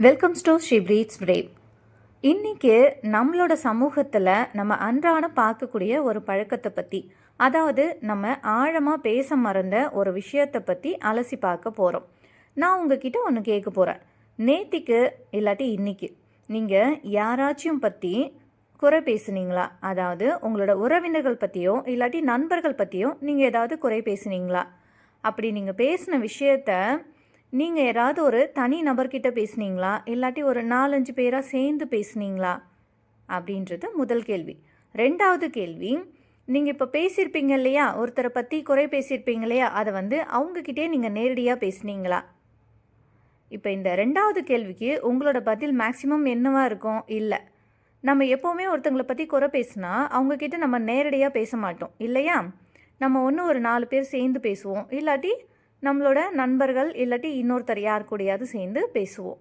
Welcome to she breeds brave இன்றைக்கி நம்மளோட சமூகத்தில் நம்ம அன்றாடம் பார்க்கக்கூடிய ஒரு பழக்கத்தை பற்றி அதாவது நம்ம ஆழமாக பேச மறந்த ஒரு விஷயத்தை பற்றி அலசி பார்க்க போகிறோம் நான் உங்ககிட்ட ஒன்று கேட்க போகிறேன் நேத்திக்கு இல்லாட்டி இன்றைக்கி நீங்கள் யாராச்சும் பற்றி குறை பேசுனீங்களா? அதாவது உங்களோட உறவினர்கள் பற்றியோ இல்லாட்டி நண்பர்கள் பற்றியோ நீங்கள் ஏதாவது குறை பேசுனீங்களா? அப்படி நீங்கள் பேசின விஷயத்த நீங்கள் யாராவது ஒரு தனி நபர்கிட்ட பேசுனீங்களா? இல்லாட்டி ஒரு நாலஞ்சு பேராக சேர்ந்து பேசுனீங்களா? அப்படின்றது முதல் கேள்வி. ரெண்டாவது கேள்வி நீங்கள் இப்போ பேசியிருப்பீங்க இல்லையா? ஒருத்தரை பற்றி குறை பேசியிருப்பீங்க இல்லையா? அதை வந்து அவங்கக்கிட்டே நீங்கள் நேரடியாக பேசுனீங்களா? இப்போ இந்த ரெண்டாவது கேள்விக்கு உங்களோட பதில் மேக்ஸிமம் என்னவா இருக்கும்? இல்லை. நம்ம எப்போவுமே ஒருத்தங்களை பற்றி குறை பேசினா அவங்கக்கிட்ட நம்ம நேரடியாக பேச மாட்டோம் இல்லையா? நம்ம ஒன்று ஒரு நாலு பேர் சேர்ந்து பேசுவோம் இல்லாட்டி நம்மளோட நண்பர்கள் இல்லாட்டி இன்னொருத்தர் யார் கூடயாவது சேர்ந்து பேசுவோம்.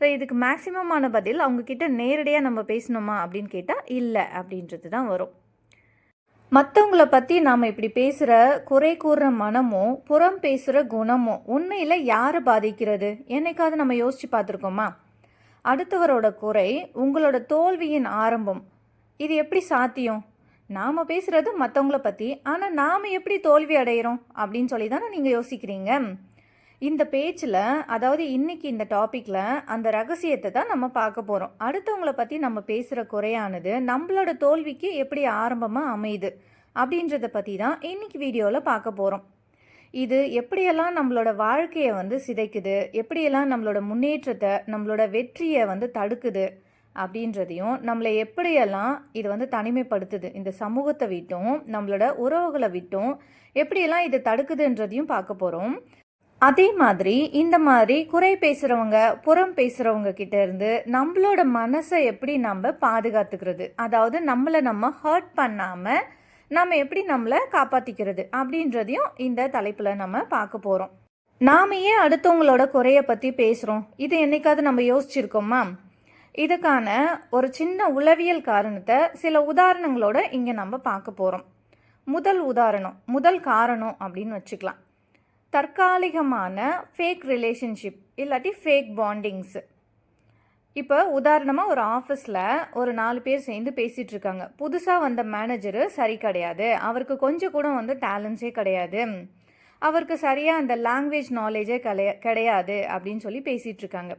ஸோ இதுக்கு மேக்ஸிமமான பதில் அவங்கக்கிட்ட நேரடியாக நம்ம பேசணுமா அப்படின்னு கேட்டால் இல்லை அப்படின்றது தான் வரும். மற்றவங்கள பற்றி நாம் இப்படி பேசுகிற குறை கூறுற மனமும் புறம் பேசுகிற குணமும் உண்மையில் யாரை பாதிக்கிறது? என்னைக்காவது நம்ம யோசித்து பார்த்துருக்கோமா? அடுத்தவரோட குறை உங்களோட தோல்வியின் ஆரம்பம் இது எப்படி சாத்தியம்? நாம் பேசுகிறது மற்றவங்கள பற்றி ஆனால் நாம் எப்படி தோல்வி அடைகிறோம் அப்படின்னு சொல்லி தானே நீங்கள் யோசிக்கிறீங்க. இந்த பேச்சில் அதாவது இன்னைக்கு இந்த டாப்பிக்கில் அந்த ரகசியத்தை தான் நம்ம பார்க்க போகிறோம் அடுத்தவங்கள பற்றி நம்ம பேசுகிற குறையானது நம்மளோட தோல்விக்கு எப்படி ஆரம்பமாக அமையுது அப்படின்றத பற்றி தான் இன்னைக்கு வீடியோவில் பார்க்க போகிறோம் இது எப்படியெல்லாம் நம்மளோட வாழ்க்கையை வந்து சிதைக்குது எப்படியெல்லாம் நம்மளோட முன்னேற்றத்தை நம்மளோட வெற்றியை வந்து தடுக்குது அப்படின்றதையும் நம்மளை எப்படியெல்லாம் இது வந்து தனிமைப்படுத்துது? இந்த சமூகத்தை விட்டும் நம்மளோட உறவுகளை விட்டும் எப்படியெல்லாம் இது தடுக்குதுன்றதையும் பார்க்க போகிறோம் அதே மாதிரி இந்த மாதிரி குறை பேசுகிறவங்க புறம் பேசுகிறவங்க கிட்ட இருந்து நம்மளோட மனசை எப்படி நம்ம பாதுகாத்துக்கிறது? அதாவது நம்மளை நம்ம ஹர்ட் பண்ணாமல் நம்ம எப்படி நம்மளை காப்பாற்றிக்கிறது அப்படின்றதையும் இந்த தலைப்பில் நம்ம பார்க்க போகிறோம் நாம ஏன் அடுத்தவங்களோட குறைய பற்றி பேசுகிறோம் இது என்னைக்காவது நம்ம யோசிச்சிருக்கோமா? இதுக்கான ஒரு சின்ன உளவியல் காரணத்தை சில உதாரணங்களோட இங்கே நம்ம பார்க்க போகிறோம் முதல் உதாரணம் முதல் காரணம் அப்படின்னு வச்சுக்கலாம். தற்காலிகமான ஃபேக் ரிலேஷன்ஷிப் இல்லாட்டி ஃபேக் பாண்டிங்ஸு இப்போ உதாரணமாக ஒரு ஆஃபீஸில் ஒரு நாலு பேர் சேர்ந்து பேசிகிட்டு இருக்காங்க. புதுசாக வந்த மேனேஜரு சரி கிடையாது. அவருக்கு கொஞ்சம் கூட வந்து டேலண்ட்ஸே கிடையாது. அவருக்கு சரியாக அந்த லாங்குவேஜ் நாலேஜே கிடையா கிடையாது அப்படின்னு சொல்லி பேசிகிட்டு இருக்காங்க.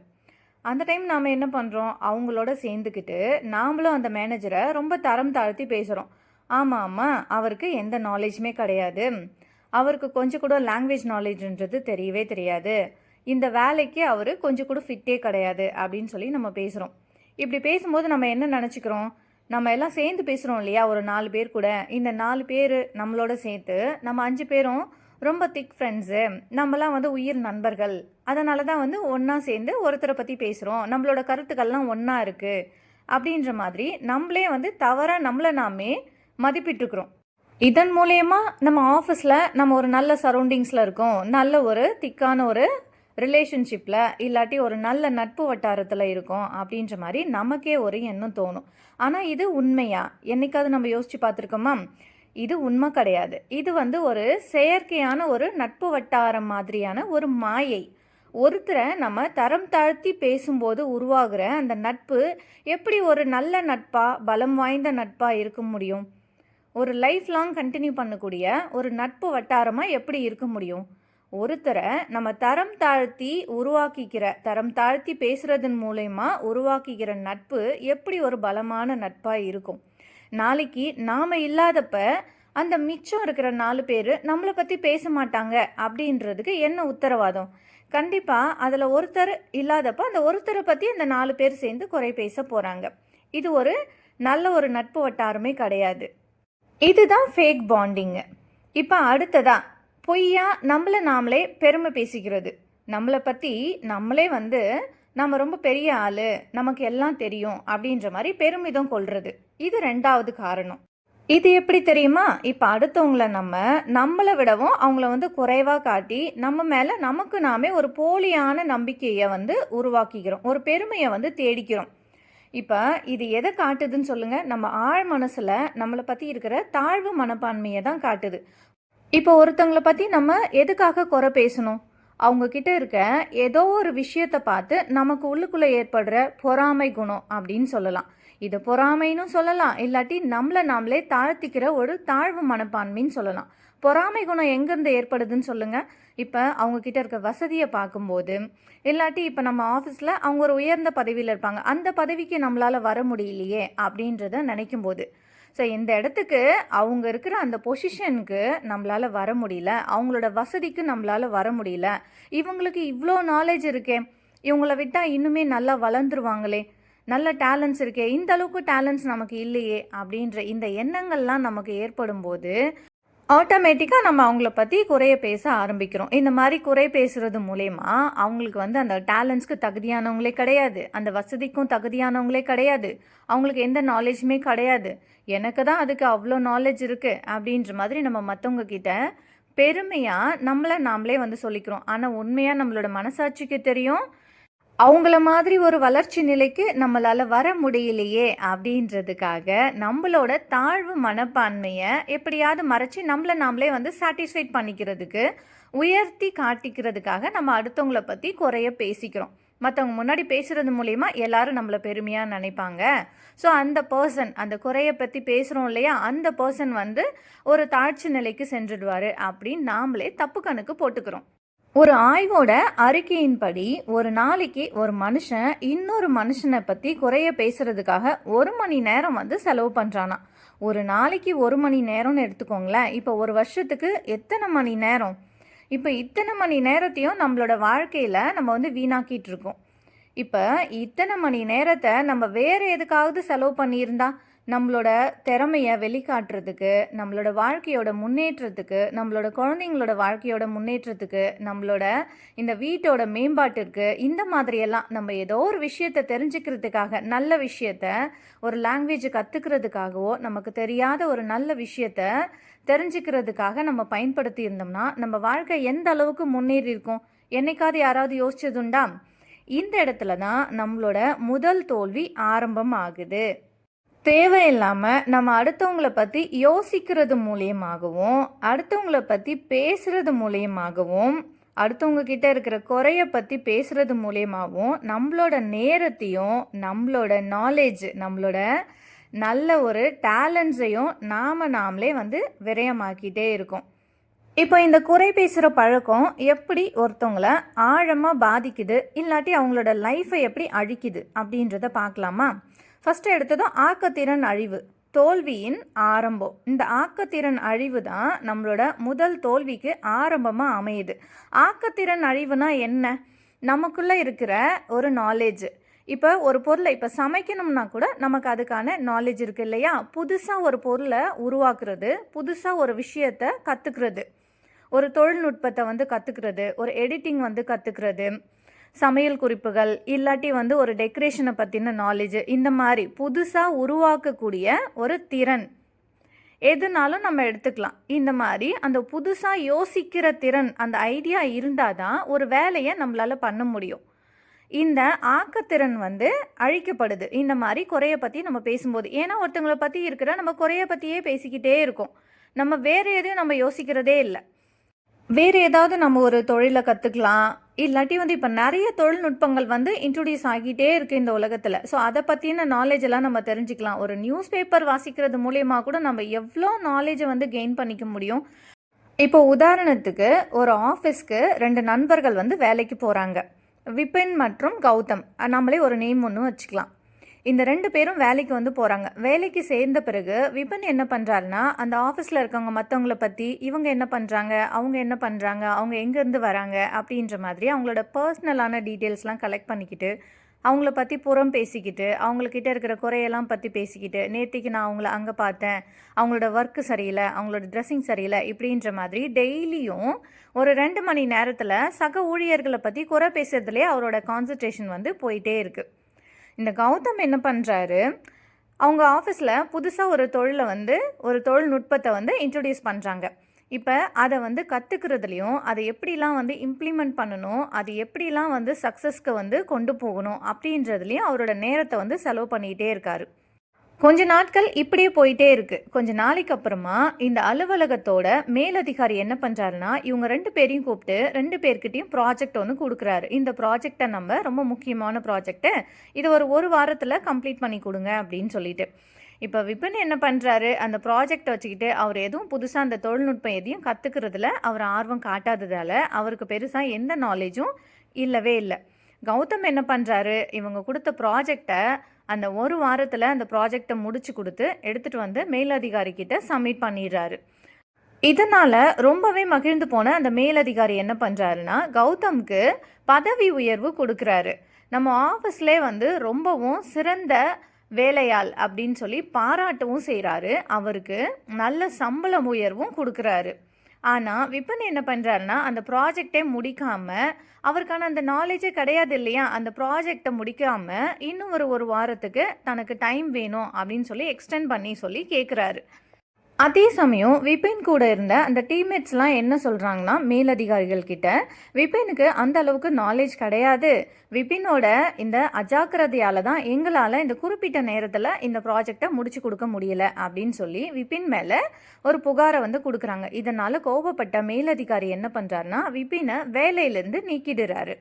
அந்த டைம் நாம் என்ன பண்ணுறோம் அவங்களோட சேர்ந்துக்கிட்டு நாமளும் அந்த மேனேஜரை ரொம்ப தரம் தாழ்த்தி பேசுகிறோம் ஆமாம் ஆமாம் அவருக்கு எந்த நாலேஜுமே கிடையாது. அவருக்கு கொஞ்சம் கூட லாங்குவேஜ் நாலேஜ்ன்றது தெரியவே தெரியாது. இந்த வேலைக்கு அவர் கொஞ்சம் கூட ஃபிட்டே கிடையாது அப்படின்னு சொல்லி நம்ம பேசுகிறோம் இப்படி பேசும்போது நம்ம என்ன நினச்சிக்கிறோம்? நம்ம எல்லாம் சேர்ந்து பேசுகிறோம் இல்லையா? ஒரு நாலு பேர் கூட. இந்த நாலு பேர் நம்மளோட சேர்த்து நம்ம அஞ்சு பேரும் ரொம்ப திக் ஃப்ரெண்ட்ஸு நம்மலாம் வந்து உயிர் நண்பர்கள். அதனால தான் வந்து ஒன்றா சேர்ந்து ஒருத்தரை பற்றி பேசுகிறோம் நம்மளோட கருத்துக்கள்லாம் ஒன்றா இருக்குது அப்படின்ற மாதிரி நம்மளே வந்து தவறாக நம்மளை நாமே மதிப்பிட்டுருக்குறோம் இதன் மூலயமா நம்ம ஆஃபீஸில் நம்ம ஒரு நல்ல சரௌண்டிங்ஸில் இருக்கோம். நல்ல ஒரு திக்கான ஒரு ரிலேஷன்ஷிப்பில் இல்லாட்டி ஒரு நல்ல நட்பு வட்டாரத்தில் இருக்கோம் அப்படின்ற மாதிரி நமக்கே ஒரு எண்ணம் தோணும். ஆனால் இது உண்மையா? என்னைக்காவது நம்ம யோசித்து பார்த்துருக்கோமா? இது உண்மை கிடையாது. இது வந்து ஒரு செயற்கையான ஒரு நட்பு வட்டாரம் மாதிரியான ஒரு மாயை. ஒருத்தரை நம்ம தரம் தாழ்த்தி பேசும்போது உருவாகிற அந்த நட்பு எப்படி ஒரு நல்ல நட்பாக பலம் வாய்ந்த நட்பாக இருக்க முடியும்? ஒரு லைஃப் லாங் கண்டினியூ பண்ணக்கூடிய ஒரு நட்பு வட்டாரமாக எப்படி இருக்க முடியும்? ஒருத்தரை நம்ம தரம் தாழ்த்தி உருவாக்கிக்கிற தரம் தாழ்த்தி பேசுகிறதன் மூலயமா உருவாக்கிக்கிற நட்பு எப்படி ஒரு பலமான நட்பாக இருக்கும்? நாளைக்கு நாம் இல்லாதப்ப அந்த மிச்சம் இருக்கிற நாலு பேர் நம்மளை பற்றி பேச மாட்டாங்க அப்படின்றதுக்கு என்ன உத்தரவாதம்? கண்டிப்பாக அதில் ஒருத்தர் இல்லாதப்போ அந்த ஒருத்தரை பற்றி அந்த நாலு பேர் சேர்ந்து குறை பேச போகிறாங்க இது ஒரு நல்ல ஒரு நட்பு வட்டாரமே கிடையாது. இதுதான் ஃபேக் பாண்டிங்கு இப்போ அடுத்ததா பொய்யா நம்மளை நாமளே பெருமை பேசிக்கிறது. நம்மளை பற்றி நம்மளே வந்து நம்ம ரொம்ப பெரிய ஆள் நமக்கு எல்லாம் தெரியும் அப்படின்ற மாதிரி பெருமிதம் கொள்வது இது ரெண்டாவது காரணம். இது எப்படி தெரியுமா? இப்போ அடுத்தவங்கள நம்ம நம்மளை விடவும் அவங்கள வந்து குறைவாக காட்டி நம்ம மேலே நமக்கு நாமே ஒரு போலியான நம்பிக்கையை வந்து உருவாக்கிக்கிறோம். ஒரு பெருமையை வந்து தேடிக்கிறோம். இப்போ இது எதை காட்டுதுன்னு சொல்லுங்கள் நம்ம ஆழ் மனசில் நம்மளை பற்றி இருக்கிற தாழ்வு மனப்பான்மையை தான் காட்டுது. இப்போ ஒருத்தங்களை பற்றி நம்ம எதுக்காக குறை பேசணும்? அவங்க கிட்ட இருக்க ஏதோ ஒரு விஷயத்தை பார்த்து நமக்கு உள்ளுக்குள்ளே ஏற்படுற பொறாமை குணம் அப்படின்னு சொல்லலாம். இதை பொறாமைன்னு சொல்லலாம். இல்லாட்டி நம்மளை நாமளே தாழ்த்திக்கிற ஒரு தாழ்வு மனப்பான்மைன்னு சொல்லலாம். பொறாமை குணம் எங்கேருந்து ஏற்படுதுன்னு சொல்லுங்கள் இப்போ அவங்கக்கிட்ட இருக்க வசதியை பார்க்கும்போது இல்லாட்டி இப்போ நம்ம ஆஃபீஸில் அவங்க ஒரு உயர்ந்த பதவியில் இருப்பாங்க. அந்த பதவிக்கு நம்மளால் வர முடியலையே அப்படின்றத நினைக்கும் போது ஸோ இந்த இடத்துக்கு அவங்க இருக்கிற அந்த பொசிஷனுக்கு நம்மளால் வர முடியல. அவங்களோட வசதிக்கு நம்மளால் வர முடியல. இவங்களுக்கு இவ்வளோ நாலேஜ் இருக்கே. இவங்கள விட்டால் இன்னுமே நல்லா வளர்ந்துருவாங்களே. நல்ல டேலண்ட்ஸ் இருக்கே இந்த அளவுக்கு டேலண்ட்ஸ் நமக்கு இல்லையே அப்படின்ற இந்த எண்ணங்கள்லாம் நமக்கு ஏற்படும் போது ஆட்டோமேட்டிக்காக நம்ம அவங்கள பற்றி குறைய பேச ஆரம்பிக்கிறோம். இந்த மாதிரி குறை பேசுகிறது மூலயமா அவங்களுக்கு வந்து அந்த டேலண்ட்ஸ்க்கு தகுதியானவங்களே கிடையாது. அந்த வசதிக்கும் தகுதியானவங்களே கிடையாது. அவங்களுக்கு எந்த நாலேஜுமே கிடையாது. எனக்கு தான் அதுக்கு அவ்வளோ நாலேஜ் இருக்குது அப்படின்ற மாதிரி நம்ம மற்றவங்க கிட்ட பெருமையாக நம்மளை நாமளே வந்து சொல்லிக்கிறோம். ஆனால் உண்மையாக நம்மளோட மனசாட்சிக்கு தெரியும் அவங்கள மாதிரி ஒரு வளர்ச்சி நிலைக்கு நம்மளால் வர முடியலையே அப்படின்றதுக்காக நம்மளோட தாழ்வு மனப்பான்மையை எப்படியாவது மறைச்சி நம்மளை நாமளே வந்து சாட்டிஸ்ஃபைட் பண்ணிக்கிறதுக்கு உயர்த்தி காட்டிக்கிறதுக்காக நம்ம அடுத்தவங்கள பற்றி குறைய பேசிக்கிறோம். மற்றவங்க முன்னாடி பேசுகிறது மூலயமா எல்லாரும் நம்மளை பெருமையாக நினைப்பாங்க. ஸோ அந்த பர்சன் அந்த குறையை பற்றி பேசுகிறோம் இல்லையா? அந்த பர்சன் வந்து ஒரு தாழ்ச்சி நிலைக்கு சென்றுடுவார் அப்படின்னு நாமளே தப்பு கணக்கு போட்டுக்கிறோம். ஒரு ஆய்வோட அறிக்கையின்படி ஒரு நாளைக்கு ஒரு மனுஷன் இன்னொரு மனுஷனை பற்றி குறைய பேசுறதுக்காக ஒரு மணி நேரம் வந்து செலவு பண்ணுறானா ஒரு நாளைக்கு ஒரு மணி நேரம்னு எடுத்துக்கோங்களேன். இப்போ ஒரு வருஷத்துக்கு எத்தனை மணி நேரம்? இப்போ இத்தனை மணி நேரத்தையும் நம்மளோட வாழ்க்கையில் நம்ம வந்து வீணாக்கிட்டு இருக்கோம். இப்போ இத்தனை மணி நேரத்தை நம்ம வேறு எதுக்காவது செலவு பண்ணியிருந்தா நம்மளோட திறமையை வெளிக்காட்டுறதுக்கு நம்மளோட வாழ்க்கையோட முன்னேற்றத்துக்கு நம்மளோட குழந்தைங்களோட வாழ்க்கையோட முன்னேற்றத்துக்கு நம்மளோட இந்த வீட்டோட மேம்பாட்டிற்கு இந்த மாதிரியெல்லாம் நம்ம ஏதோ ஒரு விஷயத்தை தெரிஞ்சுக்கிறதுக்காக நல்ல விஷயத்த ஒரு லாங்குவேஜை கற்றுக்கிறதுக்காகவோ நமக்கு தெரியாத ஒரு நல்ல விஷயத்த தெரிஞ்சுக்கிறதுக்காக நம்ம பயன்படுத்தி இருந்தோம்னா நம்ம வாழ்க்கை எந்த அளவுக்கு முன்னேறி இருக்கோம்? என்னைக்காவது யாராவது யோசிச்சதுண்டா? இந்த இடத்துல தான் நம்மளோட முதல் தோல்வி ஆரம்பம் ஆகுது. தேவையில்லாமல் நம்ம அடுத்தவங்களை பற்றி யோசிக்கிறது மூலியமாகவும் அடுத்தவங்கள பற்றி பேசுகிறது மூலியமாகவும் அடுத்தவங்க கிட்ட இருக்கிற குறைய பற்றி பேசுகிறது மூலியமாகவும் நம்மளோட நேரத்தையும் நம்மளோட நாலேஜ் நம்மளோட நல்ல ஒரு டேலண்ட்ஸையும் நாம் நாமளே வந்து விரயமாக்கிட்டே இருக்கோம். இப்போ இந்த குறை பேசுகிற பழக்கம் எப்படி ஒருத்தவங்கள ஆழமாக பாதிக்குது இல்லாட்டி அவங்களோட லைஃப்பை எப்படி அழிக்குது அப்படின்றத பார்க்கலாமா? ஃபஸ்ட்டு எடுத்ததும் ஆக்கத்திறன் அழிவு தோல்வியின் ஆரம்பம். இந்த ஆக்கத்திறன் அழிவு தான் நம்மளோட முதல் தோல்விக்கு ஆரம்பமாக அமையுது. ஆக்கத்திறன் அழிவுனா என்ன? நமக்குள்ளே இருக்கிற ஒரு நாலேஜ் இப்போ ஒரு பொருளை இப்போ சமைக்கணும்னா கூட நமக்கு அதுக்கான நாலேஜ் இருக்குது இல்லையா? புதுசாக ஒரு பொருளை உருவாக்குறது புதுசாக ஒரு விஷயத்தை கற்றுக்கிறது ஒரு தொழில்நுட்பத்தை வந்து கற்றுக்கிறது ஒரு எடிட்டிங் வந்து கற்றுக்கிறது சமையல் குறிப்புகள் இல்லாட்டி வந்து ஒரு டெக்கரேஷனை பற்றின நாலேஜ் இந்த மாதிரி புதுசாக உருவாக்கக்கூடிய ஒரு திறன். எதுனாலும் நம்ம எடுத்துக்கலாம். இந்த மாதிரி அந்த புதுசாக யோசிக்கிற திறன் அந்த ஐடியா இருந்தால் தான் ஒரு வேலையை நம்மளால் பண்ண முடியும். இந்த ஆக்கத்திறன் வந்து அழிக்கப்படுது. இந்த மாதிரி குறைய பற்றி நம்ம பேசும்போது. ஏன்னா ஒருத்தங்களை பற்றி இருக்கிற நம்ம குறைய பற்றியே பேசிக்கிட்டே இருக்கோம். நம்ம வேறு எதையும் நம்ம யோசிக்கிறதே இல்லை. வேறு ஏதாவது நம்ம ஒரு தொழிலை கற்றுக்கலாம் இல்லாட்டி வந்து இப்போ நிறைய தொழில்நுட்பங்கள் வந்து இன்ட்ரடியூஸ் ஆகிட்டே இருக்குது இந்த உலகத்தில். ஸோ அதை பற்றின நாலேஜ் எல்லாம் நம்ம தெரிஞ்சுக்கலாம். ஒரு நியூஸ் பேப்பர் வாசிக்கிறது மூலயமா கூட நம்ம எவ்வளோ நாலேஜை வந்து கெயின் பண்ணிக்க முடியும். இப்போ உதாரணத்துக்கு ஒரு ஆஃபீஸ்க்கு ரெண்டு நண்பர்கள் வந்து வேலைக்கு போகிறாங்க விபின் மற்றும் கௌதம். நம்மளே ஒரு நேம் ஒன்று வச்சுக்கலாம். இந்த ரெண்டு பேரும் வேலைக்கு வந்து போகிறாங்க வேலைக்கு சேர்ந்த பிறகு விபன் என்ன பண்ணுறாருன்னா அந்த ஆஃபீஸில் இருக்கவங்க மற்றவங்கள பற்றி இவங்க என்ன பண்ணுறாங்க அவங்க என்ன பண்ணுறாங்க அவங்க எங்கேருந்து வராங்க அப்படின்ற மாதிரி அவங்களோட பர்சனலான டீட்டெயில்ஸ்லாம் கலெக்ட் பண்ணிக்கிட்டு அவங்கள பற்றி புறம் பேசிக்கிட்டு அவங்கக்கிட்ட இருக்கிற குறையெல்லாம் பற்றி பேசிக்கிட்டு நேற்றுக்கு நான் அவங்கள அங்கே பார்த்தேன் அவங்களோட ஒர்க்கு சரியில்லை அவங்களோட ட்ரெஸ்ஸிங் சரியில்லை இப்படின்ற மாதிரி டெய்லியும் ஒரு ரெண்டு மணி நேரத்தில் சக ஊழியர்களை பற்றி குறை பேசுறதுலேயே அவரோட கான்சன்ட்ரேஷன் வந்து போயிட்டே இருக்குது இந்த கௌதம் என்ன பண்ணுறாரு அவங்க ஆஃபீஸில் புதுசாக ஒரு தொழிலை வந்து ஒரு தொழில்நுட்பத்தை வந்து இன்ட்ரடியூஸ் பண்ணுறாங்க இப்போ அதை வந்து கற்றுக்கிறதுலையும் அதை எப்படிலாம் வந்து இம்ப்ளிமெண்ட் பண்ணணும் அது எப்படிலாம் வந்து சக்ஸஸ்க்கு வந்து கொண்டு போகணும் அப்படின்றதுலையும் அவரோட நேரத்தை வந்து செலவு பண்ணிக்கிட்டே இருக்கார். கொஞ்ச நாட்கள் இப்படியே போயிட்டே இருக்கு. கொஞ்ச நாளைக்கு அப்புறமா இந்த அலுவலகத்தோட மேலதிகாரி என்ன பண்றாருன்னா இவங்க ரெண்டு பேரையும் கூப்பிட்டு ரெண்டு பேர்கிட்டயும் ப்ராஜெக்ட் ஒன்று கொடுக்குறாரு. இந்த ப்ராஜெக்டை நம்ம ரொம்ப முக்கியமான ப்ராஜெக்டை இது ஒரு ஒரு வாரத்தில் கம்ப்ளீட் பண்ணி கொடுங்க அப்படின்னு சொல்லிட்டு. இப்போ விபின் என்ன பண்ணுறாரு அந்த ப்ராஜெக்டை வச்சுக்கிட்டு அவர் எதுவும் புதுசாக அந்த தொழில்நுட்பம் எதையும் கற்றுக்கிறதுல அவர் ஆர்வம் காட்டாததால் அவருக்கு பெருசாக எந்த நாலேஜும் இல்லவே இல்லை. கௌதம் என்ன பண்ணுறாரு இவங்க கொடுத்த ப்ராஜெக்டை அந்த ஒரு வாரத்தில் அந்த ப்ராஜெக்டை முடிச்சு கொடுத்து எடுத்துகிட்டு வந்து மேலதிகாரிக்கிட்ட சப்மிட் பண்ணிடுறாரு. இதனால் ரொம்பவே மகிழ்ந்து போன அந்த மேலதிகாரி என்ன பண்ணுறாருன்னா கௌதம்க்கு பதவி உயர்வு கொடுக்குறாரு. நம்ம ஆஃபீஸ்லேயே வந்து ரொம்பவும் சிறந்த வேலையாள் அப்படின்னு சொல்லி பாராட்டவும் செய்கிறாரு அவருக்கு நல்ல சம்பள உயர்வும் கொடுக்குறாரு. ஆனால் விபன் என்ன பண்ணுறாருன்னா அந்த ப்ராஜெக்டே முடிக்காமல் அவருக்கான அந்த நாலேஜே கிடையாது இல்லையா? அந்த ப்ராஜெக்டை முடிக்காமல் இன்னும் ஒரு ஒரு வாரத்துக்கு தனக்கு டைம் வேணும் அப்படின்னு சொல்லி எக்ஸ்டெண்ட் பண்ணி சொல்லி கேட்குறாரு அதே சமயம் விபின் கூட இருந்த அந்த டீம்மேட்ஸ்லாம் என்ன சொல்கிறாங்கன்னா மேலதிகாரிகள் கிட்ட விபினுக்கு அந்த அளவுக்கு நாலேஜ் கிடையாது. விபினோட இந்த அஜாக்கிரதையால் தான் எங்களால் இந்த குறிப்பிட்ட நேரத்தில் இந்த ப்ராஜெக்டை முடிச்சு கொடுக்க முடியல அப்படின்னு சொல்லி விபின் மேலே ஒரு புகாரை வந்து கொடுக்குறாங்க. இதனால் கோபப்பட்ட மேலதிகாரி என்ன பண்ணுறாருன்னா விபினை வேலையிலேருந்து நீக்கிடுறாரு.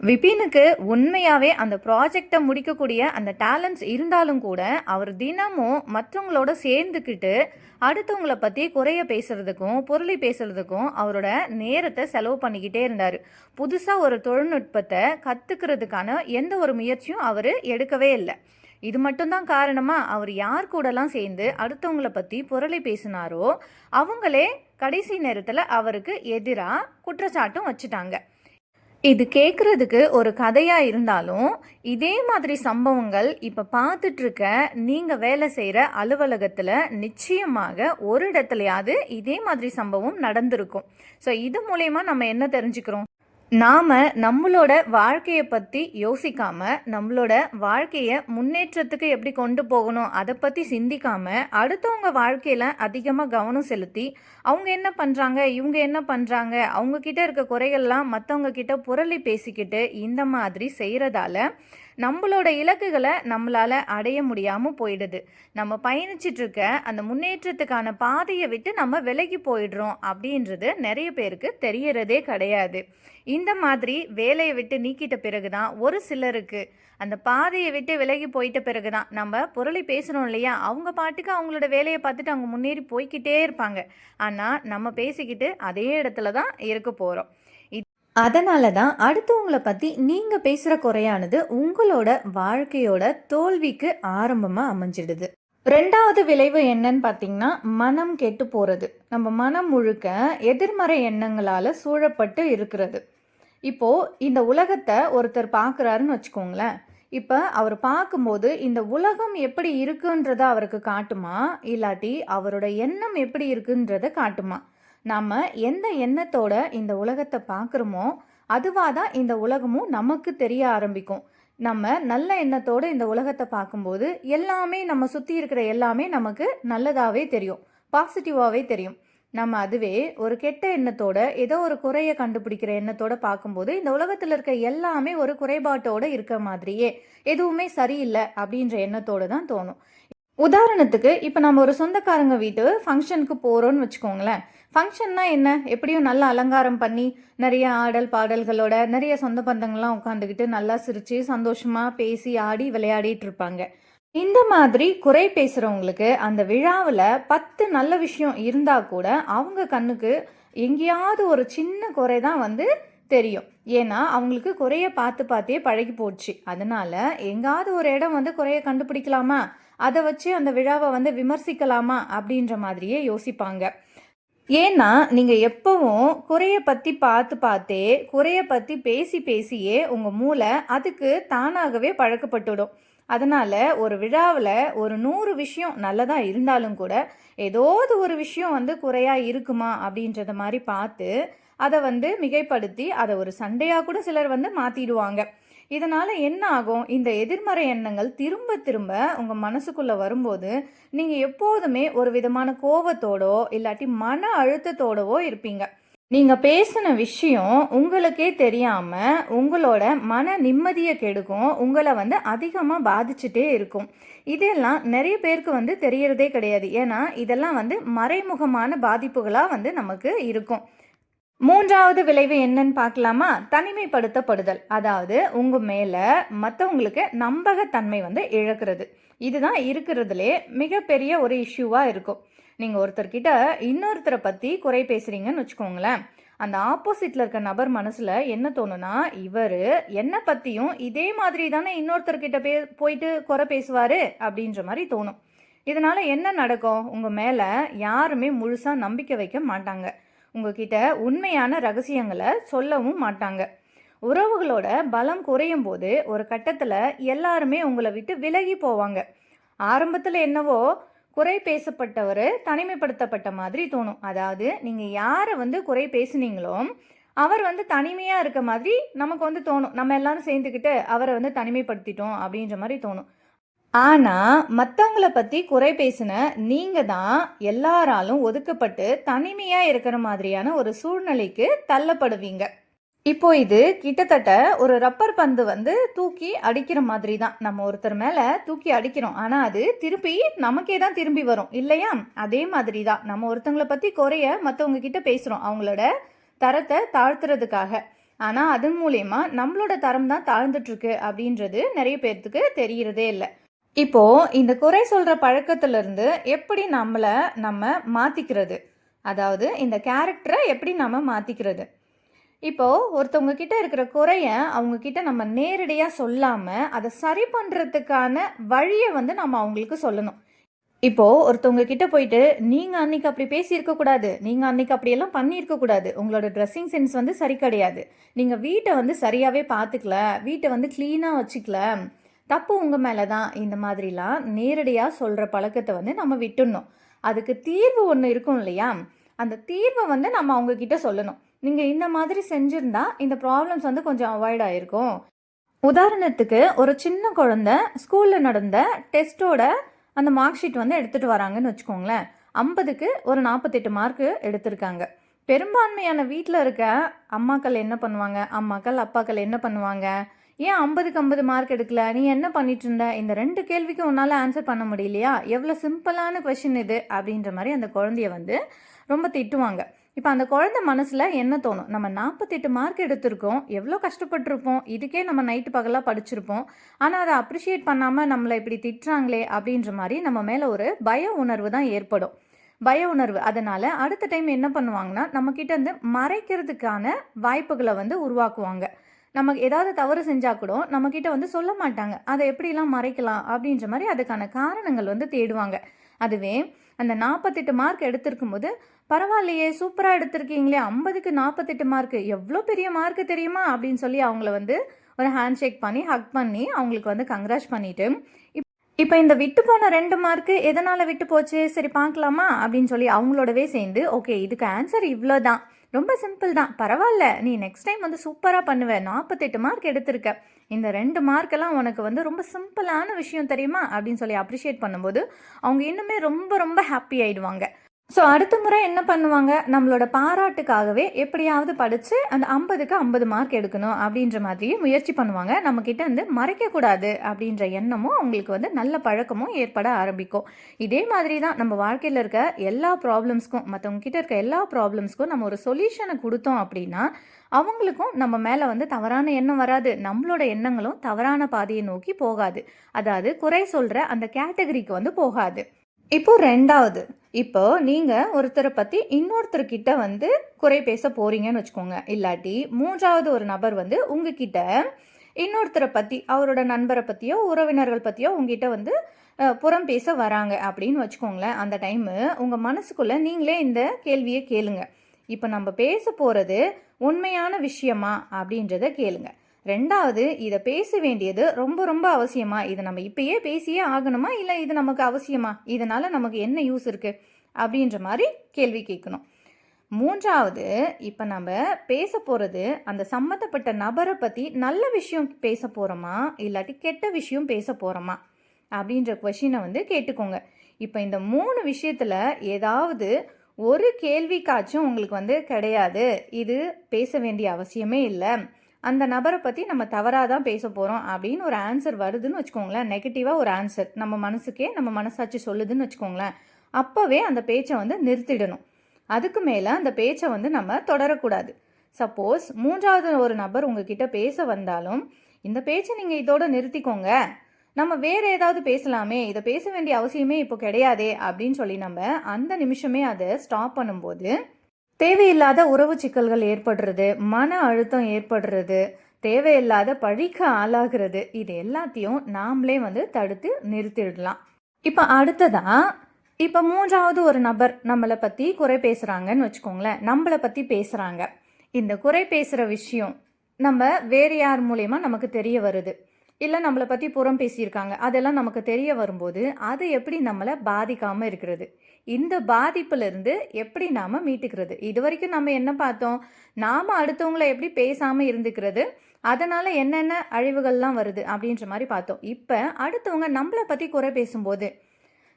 விபினுக்கு உண்மையாகவே அந்த ப்ராஜெக்டை முடிக்கக்கூடிய அந்த டேலண்ட்ஸ் இருந்தாலும் கூட அவர் தினமும் மற்றவங்களோட சேர்ந்துக்கிட்டு அடுத்தவங்களை பற்றி குறைய பேசுகிறதுக்கும் பொருளை பேசுகிறதுக்கும் அவரோட நேரத்தை செலவு பண்ணிக்கிட்டே இருந்தார். புதுசாக ஒரு தொழில்நுட்பத்தை கற்றுக்கிறதுக்கான எந்த ஒரு முயற்சியும் அவர் எடுக்கவே இல்லை. இது மட்டும்தான் காரணமாக அவர் யார் கூடலாம் சேர்ந்து அடுத்தவங்களை பற்றி புரளி பேசினாரோ அவங்களே கடைசி நேரத்தில் அவருக்கு எதிராக குற்றச்சாட்டும் வச்சுட்டாங்க. இது கேட்குறதுக்கு ஒரு கதையாக இருந்தாலும் இதே மாதிரி சம்பவங்கள் இப்போ பார்த்துட்ருக்க நீங்கள் வேலை செய்கிற அலுவலகத்தில் நிச்சயமாக ஒரு இடத்துலையாவது இதே மாதிரி சம்பவம் நடந்திருக்கும். ஸோ இது மூலயமா நம்ம என்ன தெரிஞ்சுக்கிறோம்? நாம் நம்மளோட வாழ்க்கையை பற்றி யோசிக்காமல் நம்மளோட வாழ்க்கையை முன்னேற்றத்துக்கு எப்படி கொண்டு போகணும் அதை பற்றி சிந்திக்காமல் அடுத்தவங்க வாழ்க்கையில் அதிகமாக கவனம் செலுத்தி அவங்க என்ன பண்ணுறாங்க இவங்க என்ன பண்ணுறாங்க அவங்கக்கிட்ட இருக்க குறைகள்லாம் மற்றவங்க கிட்ட புரளி பேசிக்கிட்டு இந்த மாதிரி செய்கிறதால நம்மளோட இலக்குகளை நம்மளால் அடைய முடியாமல் போயிடுது. நம்ம பயணிச்சிட்ருக்க அந்த முன்னேற்றத்துக்கான பாதையை விட்டு நம்ம விலகி போயிடுறோம் அப்படின்றது நிறைய பேருக்கு தெரியறதே கிடையாது. இந்த மாதிரி வேலையை விட்டு நீக்கிட்ட பிறகு தான் ஒரு சிலருக்கு அந்த பாதையை விட்டு விலகி போயிட்ட பிறகு தான் நம்ம பொருளை பேசுகிறோம் இல்லையா? அவங்க பாட்டுக்கு அவங்களோட வேலையை பார்த்துட்டு அவங்க முன்னேறி போய்கிட்டே இருப்பாங்க. ஆனால் நம்ம பேசிக்கிட்டு அதே இடத்துல தான் இருக்க போகிறோம் அதனால தான் அடுத்தவங்களை பற்றி நீங்கள் பேசுகிற குறையானது உங்களோட வாழ்க்கையோட தோல்விக்கு ஆரம்பமாக அமைஞ்சிடுது. ரெண்டாவது விளைவு என்னன்னு பார்த்தீங்கன்னா மனம் கெட்டு போகிறது நம்ம மனம் முழுக்க எதிர்மறை எண்ணங்களால் சூழப்பட்டு இருக்கிறது. இப்போது இந்த உலகத்தை ஒருத்தர் பார்க்குறாருன்னு வச்சுக்கோங்களேன். இப்போ அவர் பார்க்கும்போது இந்த உலகம் எப்படி இருக்குன்றத அவருக்கு காட்டுமா? இல்லாட்டி அவரோட எண்ணம் எப்படி இருக்குன்றத காட்டுமா? நம்ம எந்த எண்ணத்தோட இந்த உலகத்தை பார்க்குறோமோ அதுவாக தான் இந்த உலகமும் நமக்கு தெரிய ஆரம்பிக்கும். நம்ம நல்ல எண்ணத்தோடு இந்த உலகத்தை பார்க்கும்போது எல்லாமே நம்ம சுற்றி இருக்கிற எல்லாமே நமக்கு நல்லதாகவே தெரியும் பாசிட்டிவாகவே தெரியும். நம்ம அதுவே ஒரு கெட்ட எண்ணத்தோட ஏதோ ஒரு குறையை கண்டுபிடிக்கிற எண்ணத்தோட பார்க்கும்போது இந்த உலகத்தில் இருக்க எல்லாமே ஒரு குறைபாட்டோட இருக்க மாதிரியே எதுவுமே சரியில்லை அப்படின்ற எண்ணத்தோடு தான் தோணும். உதாரணத்துக்கு இப்போ நம்ம ஒரு சொந்தக்காரங்க வீட்டு ஃபங்க்ஷனுக்கு போகிறோன்னு வச்சுக்கோங்களேன். ஃபங்க்ஷன்னா என்ன? எப்படியும் நல்ல அலங்காரம் பண்ணி நிறைய ஆடல் பாடல்களோட நிறைய சொந்த பந்தங்கள்லாம் உட்காந்துக்கிட்டு நல்லா சிரித்து சந்தோஷமாக பேசி ஆடி விளையாடிட்டு இருப்பாங்க. இந்த மாதிரி குறை பேசுகிறவங்களுக்கு அந்த விழாவில் பத்து நல்ல விஷயம் இருந்தால் கூட அவங்க கண்ணுக்கு எங்கேயாவது ஒரு சின்ன குறை தான் வந்து தெரியும். ஏன்னா அவங்களுக்கு குறைய பார்த்து பார்த்தே பழகி போச்சு. அதனால எங்காவது ஒரு இடம் வந்து குறைய கண்டுபிடிக்கலாமா? அதை வச்சு அந்த விழாவை வந்து விமர்சிக்கலாமா? அப்படின்ற மாதிரியே யோசிப்பாங்க. ஏன்னா நீங்கள் எப்பவும் குறைய பற்றி பார்த்து பார்த்தே குறைய பற்றி பேசி பேசியே உங்கள் மூளை அதுக்கு தானாகவே பழக்கப்பட்டுடும். அதனால் ஒரு விழாவில் ஒரு நூறு விஷயம் நல்லதாக இருந்தாலும் கூட ஏதாவது ஒரு விஷயம் வந்து குறையாக இருக்குமா அப்படின்றத மாதிரி பார்த்து அதை வந்து மிகைப்படுத்தி அதை ஒரு சண்டையாக கூட சிலர் வந்து மாற்றிடுவாங்க இதனால் என்ன ஆகும்? இந்த எதிர்மறை எண்ணங்கள் திரும்ப திரும்ப உங்கள் மனசுக்குள்ளே வரும்போது நீங்கள் எப்போதுமே ஒரு விதமான கோவத்தோடோ இல்லாட்டி மன அழுத்தத்தோடவோ இருப்பீங்க. நீங்கள் பேசின விஷயம் உங்களுக்கே தெரியாமல் உங்களோட மன நிம்மதியை கெடுக்கும் உங்களை வந்து அதிகமாக பாதிச்சுட்டே இருக்கும். இதெல்லாம் நிறைய பேருக்கு வந்து தெரியறதே கிடையாது. ஏன்னா இதெல்லாம் வந்து மறைமுகமான பாதிப்புகளாக வந்து நமக்கு இருக்கும். மூன்றாவது விளைவு என்னன்னு பார்க்கலாமா? தனிமைப்படுத்தப்படுதல். அதாவது உங்க மேல மற்றவங்களுக்கு நம்பகத்தன்மை வந்து இழக்கிறது. இதுதான் இருக்கிறதுலே மிகப்பெரிய ஒரு இஷ்யூவா இருக்கும். நீங்க ஒருத்தர்கிட்ட இன்னொருத்தரை பத்தி குறை பேசுறீங்கன்னு வச்சுக்கோங்களேன். அந்த ஆப்போசிட்ல இருக்க நபர் மனசுல என்ன தோணுனா இவர் என்னை பத்தியும் இதே மாதிரி தானே இன்னொருத்தர்கிட்ட பே போயிட்டு குறை பேசுவாரு அப்படின்ற மாதிரி தோணும். இதனால என்ன நடக்கும்? உங்க மேல யாருமே முழுசா நம்பிக்கை வைக்க மாட்டாங்க. உங்ககிட்ட உண்மையான ரகசியங்களை சொல்லவும் மாட்டாங்க. உறவுகளோட பலம் குறையும் போது ஒரு கட்டத்தில் எல்லாருமே உங்களை விட்டு விலகி போவாங்க. ஆரம்பத்தில் என்னவோ குறை பேசப்பட்டவர் தனிமைப்படுத்தப்பட்ட மாதிரி தோணும். அதாவது நீங்கள் யாரை வந்து குறை பேசுனீங்களோ அவர் வந்து தனிமையாக இருக்க மாதிரி நமக்கு வந்து தோணும். நம்ம எல்லாரும் சேர்ந்துக்கிட்டு அவரை வந்து தனிமைப்படுத்திட்டோம் அப்படின்ற மாதிரி தோணும். ஆனால் மற்றவங்கள பற்றி குறை பேசின நீங்கள் தான் எல்லாராலும் ஒதுக்கப்பட்டு தனிமையாக இருக்கிற மாதிரியான ஒரு சூழ்நிலைக்கு தள்ளப்படுவீங்க. இப்போ இது கிட்டத்தட்ட ஒரு ரப்பர் பந்து வந்து தூக்கி அடிக்கிற மாதிரி தான். நம்ம ஒருத்தர் மேலே தூக்கி அடிக்கிறோம். ஆனால் அது திருப்பி நமக்கே தான் திரும்பி வரும். இல்லையா? அதே மாதிரி தான். நம்ம ஒருத்தங்களை பற்றி குறைய மற்றவங்க கிட்ட பேசுகிறோம் அவங்களோட தரத்தை தாழ்த்துறதுக்காக. ஆனால் அதன் மூலயமா நம்மளோட தரம் தான் தாழ்ந்துட்டுருக்கு அப்படின்றது நிறைய பேர்த்துக்கு தெரியறதே இல்லை. இப்போ இந்த குறை சொல்கிற பழக்கத்திலிருந்து எப்படி நம்மளை நம்ம மாற்றிக்கிறது அதாவது இந்த கேரக்டரை எப்படி நம்ம மாற்றிக்கிறது இப்போ ஒருத்தவங்க கிட்ட இருக்கிற குறைய அவங்க கிட்ட நம்ம நேரடியாக சொல்லாமல் அதை சரி பண்ணுறதுக்கான வழியை வந்து நம்ம அவங்களுக்கு சொல்லணும். இப்போ ஒருத்தவங்க கிட்ட போயிட்டு நீங்க அன்னைக்கு அப்படி பேசியிருக்க கூடாது. நீங்க அன்னைக்கு அப்படியெல்லாம் பண்ணியிருக்க கூடாது. உங்களோட ட்ரெஸ்ஸிங் சென்ஸ் வந்து சரி கிடையாது. நீங்க வீட்டை வந்து சரியாவே பார்த்துக்கல. வீட்டை வந்து க்ளீனாக வச்சுக்கல. தப்பு உங்கள் மேலே தான் இந்த மாதிரிலாம் நேரடியாக சொல்கிற பழக்கத்தை வந்து நம்ம விட்டுடணும். அதுக்கு தீர்வு ஒன்று இருக்கும் இல்லையா? அந்த தீர்வை வந்து நம்ம அவங்கக்கிட்ட சொல்லணும். நீங்கள் இந்த மாதிரி செஞ்சுருந்தா இந்த ப்ராப்ளம்ஸ் வந்து கொஞ்சம் அவாய்ட் ஆகிருக்கும் உதாரணத்துக்கு ஒரு சின்ன குழந்தை ஸ்கூலில் நடந்த டெஸ்ட்டோட அந்த மார்க் ஷீட் வந்து எடுத்துகிட்டு வராங்கன்னு வச்சுக்கோங்களேன். ஐம்பதுக்கு ஒரு நாற்பத்தெட்டு மார்க்கு எடுத்திருக்காங்க. பெரும்பான்மையான வீட்டில் இருக்க அம்மாக்கள் என்ன பண்ணுவாங்க? அம்மாக்கள் அப்பாக்கள் என்ன பண்ணுவாங்க? ஏன் ஐம்பதுக்கு ஐம்பது மார்க் எடுக்கல? நீ என்ன பண்ணிட்டு இருந்த இந்த ரெண்டு கேள்விக்கு உன்னால் ஆன்சர் பண்ண முடியலையா? எவ்வளோ சிம்பிளான கொஷின் இது? அப்படின்ற மாதிரி அந்த குழந்தைய வந்து ரொம்ப திட்டுவாங்க. இப்போ அந்த குழந்தை மனசில் என்ன தோணும்? நம்ம நாற்பத்தெட்டு மார்க் எடுத்திருக்கோம். எவ்வளோ கஷ்டப்பட்டிருப்போம். இதுக்கே நம்ம நைட்டு பகலாக படிச்சிருப்போம். ஆனால் அதை அப்ரிஷியேட் பண்ணாமல் நம்மளை இப்படி திட்டுறாங்களே அப்படின்ற மாதிரி நம்ம மேலே ஒரு பய உணர்வு தான் ஏற்படும். பய உணர்வு. அதனால் அடுத்த டைம் என்ன பண்ணுவாங்கன்னா நம்மக்கிட்ட இருந்து மறைக்கிறதுக்கான வாய்ப்புகளை வந்து உருவாக்குவாங்க. நமக்கு ஏதாவது தவறு செஞ்சால் கூட நம்மக்கிட்ட வந்து சொல்ல மாட்டாங்க. அதை எப்படிலாம் மறைக்கலாம் அப்படின்ற மாதிரி அதுக்கான காரணங்கள் வந்து தேடுவாங்க. அதுவே அந்த நாற்பத்தெட்டு மார்க் எடுத்திருக்கும் போது பரவாயில்லையே சூப்பராக எடுத்திருக்கீங்களே ஐம்பதுக்கு நாற்பத்தெட்டு மார்க் எவ்வளோ பெரிய மார்க் தெரியுமா? அப்படின்னு சொல்லி அவங்கள வந்து ஒரு ஹேண்ட் ஷேக் பண்ணி ஹக் பண்ணி அவங்களுக்கு வந்து கங்க்ராச் பண்ணிட்டு இப்போ இந்த விட்டு போன ரெண்டு மார்க்கு எதனால் விட்டு போச்சு? சரி பார்க்கலாமா? அப்படின்னு சொல்லி அவங்களோடவே சேர்ந்து ஓகே இதுக்கு ஆன்சர் இவ்வளோ தான் ரொம்ப சிம்பிள் தான். பரவாயில்ல நீ நெக்ஸ்ட் டைம் வந்து சூப்பராக பண்ணுவ. நாற்பத்தெட்டு மார்க் எடுத்திருக்க. இந்த ரெண்டு மார்க்கெல்லாம் உனக்கு வந்து ரொம்ப சிம்பிளான விஷயம் தெரியுமா? அப்படின்னு சொல்லி அப்ரிஷியேட் பண்ணும்போது அவங்க இன்னுமே ரொம்ப ரொம்ப ஹாப்பி ஆயிடுவாங்க. ஸோ அடுத்த முறை என்ன பண்ணுவாங்க? நம்மளோட பாராட்டுக்காகவே எப்படியாவது படித்து அந்த ஐம்பதுக்கு ஐம்பது மார்க் எடுக்கணும் அப்படின்ற மாதிரியே முயற்சி பண்ணுவாங்க. நம்மக்கிட்ட வந்து மறைக்கக்கூடாது அப்படின்ற எண்ணமும் அவங்களுக்கு வந்து நல்ல பழக்கமும் ஏற்பட ஆரம்பிக்கும். இதே மாதிரி தான் நம்ம வாழ்க்கையில் இருக்க எல்லா ப்ராப்ளம்ஸ்க்கும் மற்றவங்கக்கிட்ட இருக்க எல்லா ப்ராப்ளம்ஸ்க்கும் நம்ம ஒரு சொல்யூஷனை கொடுத்தோம் அப்படின்னா அவங்களுக்கும் நம்ம மேலே வந்து தவறான எண்ணம் வராது. நம்மளோட எண்ணங்களும் தவறான பாதையை நோக்கி போகாது. அதாவது குறை சொல்கிற அந்த கேட்டகரிக்கு வந்து போகாது. இப்போ ரெண்டாவது. இப்போ நீங்கள் ஒருத்தரை பற்றி இன்னொருத்தர்கிட்ட வந்து குறை பேச போறீங்கன்னு வச்சுக்கோங்க. இல்லாட்டி மூன்றாவது ஒரு நபர் வந்து உங்ககிட்ட இன்னொருத்தரை பற்றி அவரோட நண்பரை பற்றியோ உறவினர்கள் பற்றியோ உங்ககிட்ட வந்து புறம் பேச வராங்க அப்படின்னு வச்சுக்கோங்களேன். அந்த டைமு உங்கள் மனசுக்குள்ளே நீங்களே இந்த கேள்வியை கேளுங்க. இப்போ நம்ம பேச போகிறது உண்மையான விஷயமா அப்படின்றத கேளுங்கள் ரெண்டாவது இதை பேச வேண்டியது ரொம்ப ரொம்ப அவசியமா? இதை நம்ம இப்பயே பேசியே ஆகணுமா? இல்லை இது நமக்கு அவசியமா? இதனால நமக்கு என்ன யூஸ் இருக்கு? அப்படின்ற மாதிரி கேள்வி கேட்கணும் மூன்றாவது இப்போ நம்ம பேச போகிறது அந்த சம்மந்தப்பட்ட நபரை பற்றி நல்ல விஷயம் பேச போகிறோமா இல்லாட்டி கெட்ட விஷயம் பேச போகிறோமா அப்படின்ற கொஷினை வந்து கேட்டுக்கோங்க. இப்போ இந்த மூணு விஷயத்தில் ஏதாவது ஒரு கேள்விக்காச்சும் உங்களுக்கு வந்து கிடையாது. இது பேச வேண்டிய அவசியமே இல்லை. அந்த நபரை பற்றி நம்ம தவறாக தான் பேச போகிறோம் அப்படின்னு ஒரு ஆன்சர் வருதுன்னு வச்சுக்கோங்களேன். நெகட்டிவாக ஒரு ஆன்சர் நம்ம மனசுக்கே நம்ம மனசாட்சி சொல்லுதுன்னு வச்சுக்கோங்களேன். அப்போவே அந்த பேச்சை வந்து நிறுத்திடணும். அதுக்கு மேலே அந்த பேச்சை வந்து நம்ம தொடரக்கூடாது. சப்போஸ் மூன்றாவது ஒரு நபர் உங்ககிட்ட பேச வந்தாலும் இந்த பேச்சை நீங்கள் இதோட நிறுத்திக்கோங்க. நம்ம வேறு ஏதாவது பேசலாமே. இதை பேச வேண்டிய அவசியமே இப்போ கிடையாதே. அப்படின்னு சொல்லி நம்ம அந்த நிமிஷமே அதை ஸ்டாப் பண்ணும்போது தேவையில்லாத உறவு சிக்கல்கள் ஏற்படுறது மன அழுத்தம் ஏற்படுறது தேவையில்லாத பழிக்க ஆளாகிறது இது எல்லாத்தையும் நாமளே வந்து தடுத்து நிறுத்திடலாம். இப்போ அடுத்ததா இப்போ மூன்றாவது ஒரு நபர் நம்மளை பற்றி குறை பேசுகிறாங்கன்னு வச்சுக்கோங்களேன் நம்மளை பற்றி பேசுகிறாங்க இந்த குறை பேசுகிற விஷயம் நம்ம வேறு யார் மூலயமா நமக்கு தெரிய வருது? இல்லை நம்மளை பற்றி புறம் பேசியிருக்காங்க. அதெல்லாம் நமக்கு தெரிய வரும்போது அது எப்படி நம்மளை பாதிக்காமல் இருக்கிறது? இந்த பாதிப்புலேருந்து எப்படி நாம் மீட்டுக்கிறது? இது வரைக்கும் நம்ம என்ன பார்த்தோம்? நாம் அடுத்தவங்களை எப்படி பேசாமல் இருந்துக்கிறது? அதனால் என்னென்ன அழிவுகள்லாம் வருது? அப்படின்ற மாதிரி பார்த்தோம். இப்போ அடுத்தவங்க நம்மளை பற்றி குறை பேசும்போது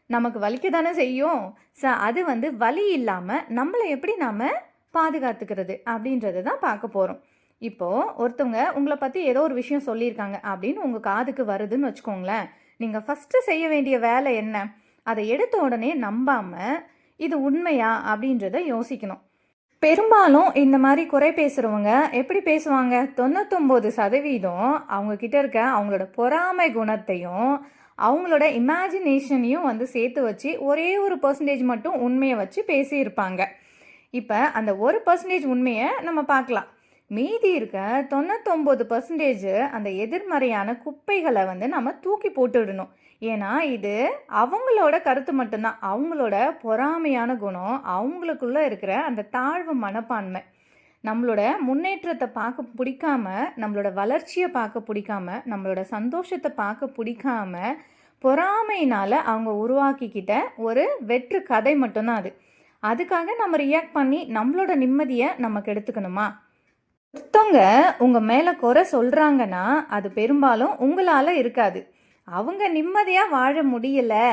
நமக்கு வலிக்க தானே செய்யும்? ச அது வந்து வலி இல்லாமல் நம்மளை எப்படி நாம் பாதுகாத்துக்கிறது? அப்படின்றத தான் பார்க்க போகிறோம் இப்போது ஒருத்தவங்க உங்களை பற்றி ஏதோ ஒரு விஷயம் சொல்லியிருக்காங்க அப்படின்னு உங்கள் காதுக்கு வருதுன்னு வச்சுக்கோங்களேன். நீங்கள் ஃபஸ்ட்டு செய்ய வேண்டிய வேலை என்ன? அதை எடுத்த உடனே நம்பாமல் இது உண்மையா அப்படின்றத யோசிக்கணும். பெரும்பாலும் இந்த மாதிரி குறை பேசுகிறவங்க எப்படி பேசுவாங்க? தொண்ணூத்தொம்பது சதவீதம் அவங்கக்கிட்ட இருக்க அவங்களோட பொறாமை குணத்தையும் அவங்களோட இமேஜினேஷனையும் வந்து சேர்த்து வச்சு ஒரே ஒரு பர்சன்டேஜ் மட்டும் உண்மையை வச்சு பேசியிருப்பாங்க. இப்போ அந்த ஒரு பர்சன்டேஜ் உண்மையை நம்ம பார்க்கலாம். மீதி இருக்க தொண்ணூத்தொம்பது பர்சன்டேஜ் அந்த எதிர்மறையான குப்பைகளை வந்து நம்ம தூக்கி போட்டுவிடணும். ஏன்னா இது அவங்களோட கருத்து மட்டும்தான். அவங்களோட பொறாமையான குணம் அவங்களுக்குள்ள இருக்கிற அந்த தாழ்வு மனப்பான்மை. நம்மளோட முன்னேற்றத்தை பார்க்க பிடிக்காம நம்மளோட வளர்ச்சியை பார்க்க பிடிக்காம நம்மளோட சந்தோஷத்தை பார்க்க பிடிக்காம பொறாமையினால் அவங்க உருவாக்கிக்கிட்ட ஒரு வெற்று கதை மட்டும்தான் அது. அதுக்காக நம்ம ரியாக்ட் பண்ணி நம்மளோட நிம்மதியை நம்ம கெடுத்துக்கணுமா ஒருத்தவங்க உங்கள் மேலே குறை சொல்கிறாங்கன்னா அது பெரும்பாலும் உங்களால் இருக்காது. அவங்க நிம்மதியாக வாழ முடியலை.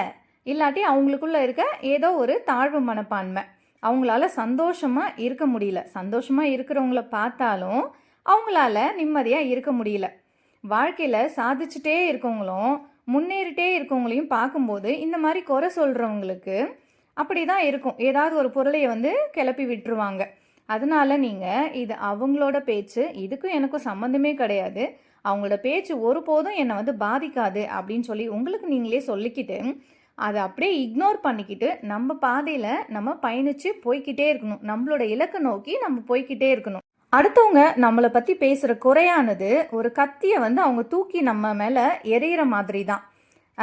இல்லாட்டி அவங்களுக்குள்ளே இருக்க ஏதோ ஒரு தாழ்வு மனப்பான்மை. அவங்களால சந்தோஷமாக இருக்க முடியல. சந்தோஷமாக இருக்கிறவங்கள பார்த்தாலும் அவங்களால நிம்மதியாக இருக்க முடியல. வாழ்க்கையில் சாதிச்சுட்டே இருக்கவங்களும் முன்னேறிட்டே இருக்கவங்களையும் பார்க்கும்போது இந்த மாதிரி குறை சொல்கிறவங்களுக்கு அப்படி தான் இருக்கும். ஏதாவது ஒரு பொருளையை வந்து கிளப்பி விட்டுருவாங்க. அதனால நீங்கள் இது அவங்களோட பேச்சு இதுக்கும் எனக்கும் சம்மந்தமே கிடையாது. அவங்களோட பேச்சு ஒருபோதும் என்னை வந்து பாதிக்காது அப்படின்னு சொல்லி உங்களுக்கு நீங்களே சொல்லிக்கிட்டு அதை அப்படியே இக்னோர் பண்ணிக்கிட்டு நம்ம பாதையில் நம்ம பயணித்து போய்க்கிட்டே இருக்கணும். நம்மளோட இலக்கை நோக்கி நம்ம போய்க்கிட்டே இருக்கணும். அடுத்தவங்க நம்மளை பற்றி பேசுகிற குறையானது ஒரு கத்தியை வந்து அவங்க தூக்கி நம்ம மேலே எரியிற மாதிரி தான்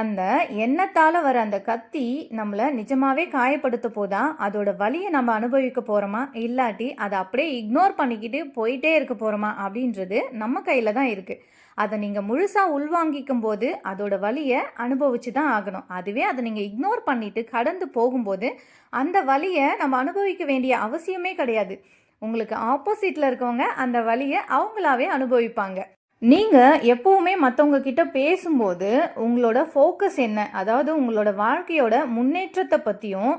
அந்த எண்ணத்தால் வர அந்த கத்தி நம்மளை நிஜமாகவே காயப்படுத்த போதா? அதோட வலியை நம்ம அனுபவிக்க போகிறோமா இல்லாட்டி அதை அப்படியே இக்னோர் பண்ணிக்கிட்டு போயிட்டே இருக்க போகிறோமா அப்படின்றது நம்ம கையில் தான் இருக்குது அதை நீங்கள் முழுசாக உள்வாங்கிக்கும் போது அதோட வலியை அனுபவிச்சு தான் ஆகணும். அதுவே அதை நீங்கள் இக்னோர் பண்ணிட்டு கடந்து போகும்போது அந்த வலியை நம்ம அனுபவிக்க வேண்டிய அவசியமே கிடையாது. உங்களுக்கு ஆப்போசிட்டில் இருக்கவங்க அந்த வலியை அவங்களாவே அனுபவிப்பாங்க. நீங்கள் எப்போவுமே மற்றவங்க கிட்ட பேசும்போது உங்களோட ஃபோக்கஸ் என்ன? அதாவது உங்களோட வாழ்க்கையோட முன்னேற்றத்தை பற்றியும்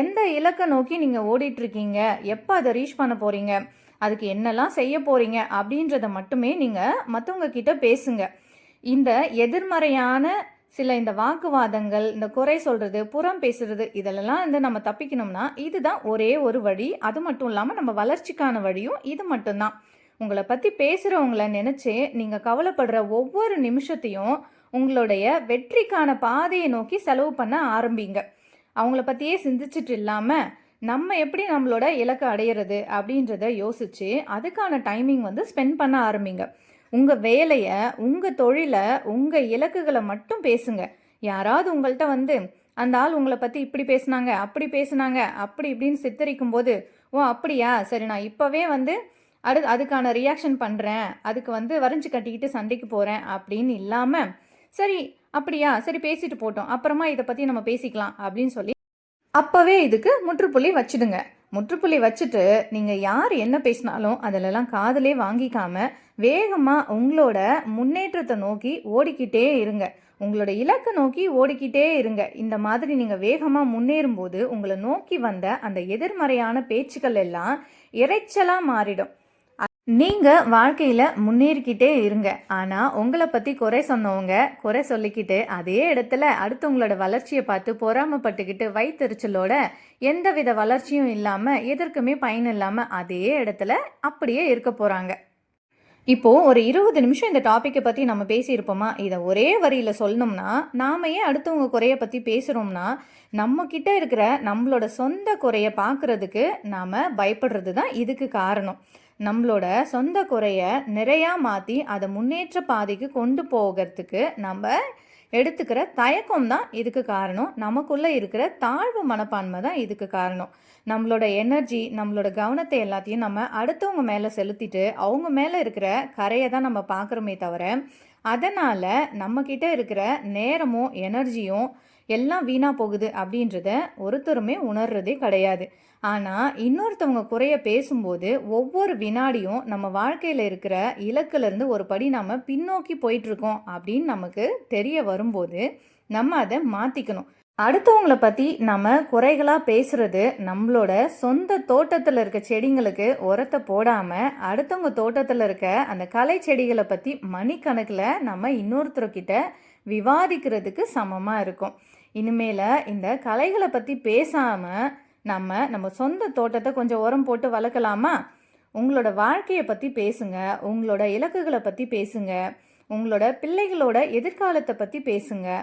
எந்த இலக்கை நோக்கி நீங்கள் ஓடிட்டுருக்கீங்க? எப்போ அதை ரீச் பண்ண போகிறீங்க அதுக்கு என்னெல்லாம் செய்ய போகிறீங்க அப்படின்றத மட்டுமே நீங்கள் மற்றவங்க கிட்ட பேசுங்க. இந்த எதிர்மறையான சில இந்த வாக்குவாதங்கள் இந்த குறை சொல்கிறது புறம் பேசுறது இதெல்லாம் வந்து நம்ம தப்பிக்கணும்னா இதுதான் ஒரே ஒரு வழி. அது மட்டும் இல்லாமல் நம்ம வளர்ச்சிக்கான வழியும் இது மட்டும்தான். உங்களை பற்றி பேசுகிறவங்கள நினச்சி நீங்கள் கவலைப்படுற ஒவ்வொரு நிமிஷத்தையும் உங்களுடைய வெற்றிக்கான பாதையை நோக்கி செலவு பண்ண ஆரம்பிங்க. அவங்கள பற்றியே சிந்திச்சிட்டு இல்லாமல் நம்ம எப்படி நம்மளோட இலக்கை அடையிறது அப்படின்றத யோசித்து அதுக்கான டைமிங் வந்து ஸ்பெண்ட் பண்ண ஆரம்பிங்க. உங்கள் வேலையை உங்கள் தொழிலை உங்கள் இலக்குகளை மட்டும் பேசுங்க. யாராவது உங்கள்கிட்ட வந்து அந்த ஆள் உங்களை பற்றி இப்படி பேசுனாங்க அப்படி பேசுனாங்க அப்படி இப்படின்னு சித்தரிக்கும் போது ஓ அப்படியா? சரி நான் இப்போவே வந்து அடு அதுக்கான ரியாக்ஷன் பண்ணுறேன் அதுக்கு வந்து வரைஞ்சி கட்டிக்கிட்டு சண்டைக்கு போகிறேன் அப்படின்னு இல்லாமல் சரி அப்படியா? சரி பேசிட்டு போட்டோம். அப்புறமா இதை பற்றி நம்ம பேசிக்கலாம் அப்படின்னு சொல்லி அப்போவே இதுக்கு முற்றுப்புள்ளி வச்சிடுங்க. முற்றுப்புள்ளி வச்சுட்டு நீங்கள் யார் என்ன பேசினாலும் அதிலெல்லாம் காதலே வாங்கிக்காம வேகமாக உங்களோட முன்னேற்றத்தை நோக்கி ஓடிக்கிட்டே இருங்க. உங்களோட இலக்கை நோக்கி ஓடிக்கிட்டே இருங்க. இந்த மாதிரி நீங்கள் வேகமாக முன்னேறும்போது உங்களை நோக்கி வந்த அந்த எதிர்மறையான பேச்சுக்கள் எல்லாம் இறைச்சலாக மாறிடும். நீங்கள் வாழ்க்கையில் முன்னேறிக்கிட்டே இருங்க. ஆனால் உங்களை பற்றி குறை சொன்னவங்க குறை சொல்லிக்கிட்டு அதே இடத்துல அடுத்தவங்களோட வளர்ச்சியை பார்த்து பொறாமப்பட்டுக்கிட்டு வயிற்றுச்சலோட எந்தவித வளர்ச்சியும் இல்லாமல் எதற்குமே பயன் இல்லாமல் அதே இடத்துல அப்படியே இருக்க போகிறாங்க இப்போது ஒரு இருபது நிமிஷம் இந்த டாப்பிக்கை பற்றி நம்ம பேசியிருப்போமா? இதை ஒரே வரியில் சொல்லணும்னா நாம ஏன் அடுத்தவங்க குறைய பற்றி பேசுகிறோம்னா நம்ம இருக்கிற நம்மளோட சொந்த குறையை பார்க்குறதுக்கு நாம் பயப்படுறது தான் இதுக்கு காரணம். நம்மளோட சொந்த குறைய நிறையா மாற்றி அதை முன்னேற்ற பாதைக்கு கொண்டு போகிறதுக்கு நம்ம எடுத்துக்கிற தயக்கம் தான் இதுக்கு காரணம். நமக்குள்ளே இருக்கிற தாழ்வு மனப்பான்மை தான் இதுக்கு காரணம். நம்மளோட எனர்ஜி நம்மளோட கவனத்தை எல்லாத்தையும் நம்ம அடுத்தவங்க மேலே செலுத்திட்டு அவங்க மேலே இருக்கிற கரையை தான் நம்ம பார்க்குறோமே தவிர அதனால் நம்மக்கிட்ட இருக்கிற நேரமும் எனர்ஜியும் எல்லாம் வீணாக போகுது அப்படின்றத ஒருத்தருமே உணர்றதே கிடையாது. ஆனால் இன்னொருத்தவங்க குறைய பேசும்போது ஒவ்வொரு வினாடியும் நம்ம வாழ்க்கையில் இருக்கிற இலக்குலேருந்து ஒரு படி நம்ம பின்னோக்கி போயிட்டுருக்கோம் அப்படின்னு நமக்கு தெரிய வரும்போது நம்ம அதை மாற்றிக்கணும் அடுத்தவங்கள பற்றி நம்ம குறைகளாக பேசுகிறது நம்மளோட சொந்த தோட்டத்தில் இருக்க செடிங்களுக்கு உரத்தை போடாமல் அடுத்தவங்க தோட்டத்தில் இருக்க அந்த கலை செடிகளை பற்றி மணிக்கணக்கில் நம்ம இன்னொருத்தர்கிட்ட விவாதிக்கிறதுக்கு சமமாக இருக்கும். இனிமேல் இந்த கலைகளை பற்றி பேசாமல் நம்ம நம்ம சொந்த தோட்டத்தை கொஞ்சம் உரம் போட்டு வளர்க்கலாமா? உங்களோட வாழ்க்கையை பற்றி பேசுங்க. உங்களோட இலக்குகளை பற்றி பேசுங்க. உங்களோட பிள்ளைகளோட எதிர்காலத்தை பற்றி பேசுங்க.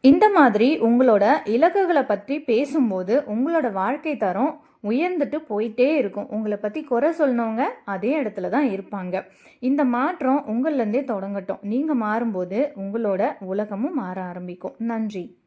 இந்த மாதிரி உங்களோட இலக்குகளை பற்றி பேசும்போது உங்களோட வாழ்க்கை தரம் உயர்ந்துட்டு போயிட்டே இருக்கும். உங்களை பற்றி குறை சொல்லணவங்க அதே இடத்துல தான் இருப்பாங்க. இந்த மாற்றம் உங்கள்லேருந்தே தொடங்கட்டும். நீங்கள் மாறும்போது உங்களோட உலகமும் மாற ஆரம்பிக்கும். நன்றி.